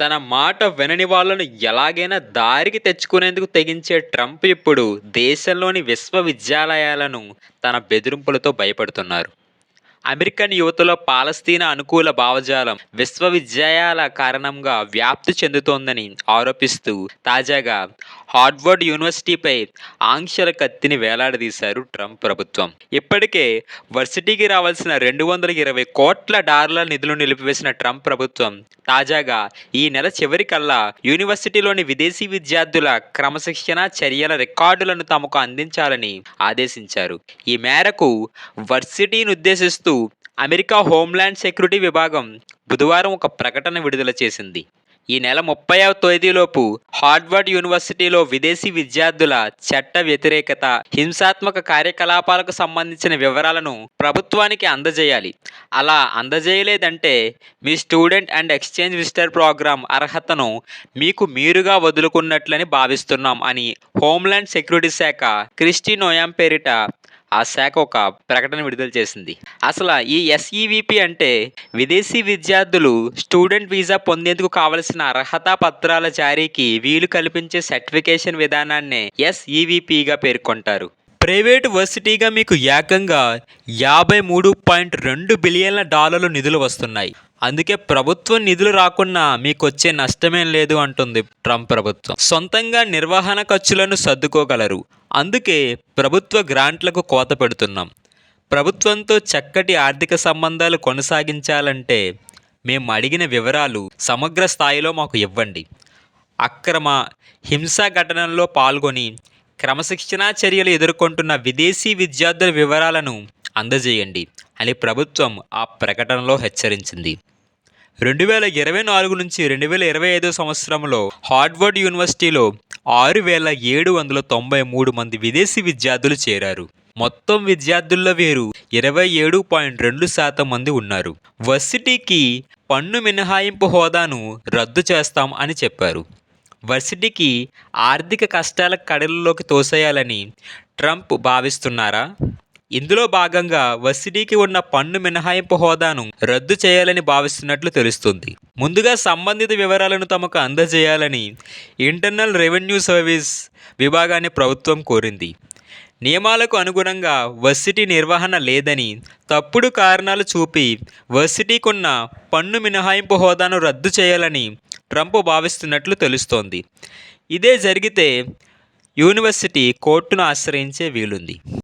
తన మాట వినని వాళ్ళను ఎలాగైనా దారికి తెచ్చుకునేందుకు తెగించే ట్రంప్ ఇప్పుడు దేశంలోని విశ్వవిద్యాలయాలను తన బెదిరింపులతో భయపడుతున్నారు. అమెరికన్ యువతలో పాలస్తీనా అనుకూల భావజాలం విశ్వవిద్యాలయాల కారణంగా వ్యాప్తి చెందుతోందని ఆరోపిస్తూ తాజాగా హార్వర్డ్ యూనివర్సిటీపై ఆంక్షల కత్తిని వేలాడదీశారు ట్రంప్ ప్రభుత్వం. ఇప్పటికే వర్సిటీకి రావాల్సిన రెండు వందల ఇరవై కోట్ల డాలర్ల నిధులు నిలిపివేసిన ట్రంప్ ప్రభుత్వం తాజాగా ఈ నెల చివరికల్లా యూనివర్సిటీలోని విదేశీ విద్యార్థుల క్రమశిక్షణ చర్యల రికార్డులను తమకు అందించాలని ఆదేశించారు. ఈ మేరకు వర్సిటీని ఉద్దేశిస్తూ అమెరికా హోంల్యాండ్ సెక్యూరిటీ విభాగం బుధవారం ఒక ప్రకటన విడుదల చేసింది. ఈ నెల ముప్పైవ తేదీలోపు హార్వర్డ్ యూనివర్సిటీలో విదేశీ విద్యార్థుల చట్ట వ్యతిరేకత హింసాత్మక కార్యకలాపాలకు సంబంధించిన వివరాలను ప్రభుత్వానికి అందజేయాలి. అలా అందజేయలేదంటే మీ student and exchange visitor program అర్హతను మీకు మీరుగా వదులుకున్నట్లని భావిస్తున్నాం అని హోంల్యాండ్ సెక్యూరిటీ శాఖ క్రిస్టీ నోయాం పేరిట ఆ శాఖ ఒక ప్రకటన విడుదల చేసింది. అసలు ఈ ఎస్ఈవిపి అంటే విదేశీ విద్యార్థులు స్టూడెంట్ వీసా పొందేందుకు కావలసిన అర్హత పత్రాల జారీకి వీలు కల్పించే సర్టిఫికేషన్ విధానాన్నే ఎస్ఈవిపిగా పేర్కొంటారు. ప్రైవేట్ వర్సిటీగా మీకు ఏకంగా యాభై మూడు పాయింట్ రెండు బిలియన్ల డాలర్లు నిధులు వస్తున్నాయి. అందుకే ప్రభుత్వం నిధులు రాకున్నా మీకు వచ్చే నష్టమేం లేదు అంటుంది ట్రంప్ ప్రభుత్వం. సొంతంగా నిర్వహణ ఖర్చులను సర్దుకోగలరు. అందుకే ప్రభుత్వ గ్రాంట్లకు కోత పెడుతున్నాం. ప్రభుత్వంతో చక్కటి ఆర్థిక సంబంధాలు కొనసాగించాలంటే మేము అడిగిన వివరాలు సమగ్ర స్థాయిలో మాకు ఇవ్వండి. అక్రమ హింసా ఘటనల్లో పాల్గొని క్రమశిక్షణా చర్యలు ఎదుర్కొంటున్న విదేశీ విద్యార్థుల వివరాలను అందజేయండి అని ప్రభుత్వం ఆ ప్రకటనలో హెచ్చరించింది. రెండు వేల ఇరవై నాలుగు నుంచి రెండు వేల ఇరవై ఐదు సంవత్సరంలో హార్డ్వర్డ్ యూనివర్సిటీలో ఆరు వేల ఏడు వందల తొంభై మూడు మంది విదేశీ విద్యార్థులు చేరారు. మొత్తం విద్యార్థుల్లో వేరు ఇరవై ఏడు పాయింట్ రెండు శాతం మంది ఉన్నారు. వర్సిటీకి పన్ను మినహాయింపు హోదాను రద్దు చేస్తాం అని చెప్పారు. వర్సిటీకి ఆర్థిక కష్టాల కడలలోకి తోసేయాలని ట్రంప్ భావిస్తున్నారా? ఇందులో భాగంగా వర్సిటీకి ఉన్న పన్ను మినహాయింపు హోదాను రద్దు చేయాలని భావిస్తున్నట్లు తెలుస్తుంది. ముందుగా సంబంధిత వివరాలను తమకు అందజేయాలని ఇంటర్నల్ రెవెన్యూ సర్వీస్ విభాగాన్ని ప్రభుత్వం కోరింది. నియమాలకు అనుగుణంగా వర్సిటీ నిర్వహణ లేదని తప్పుడు కారణాలు చూపి వర్సిటీకున్న పన్ను మినహాయింపు హోదాను రద్దు చేయాలని ట్రంప్ భావిస్తున్నట్లు తెలుస్తోంది. ఇదే జరిగితే యూనివర్సిటీ కోర్టును ఆశ్రయించే వీలుంది.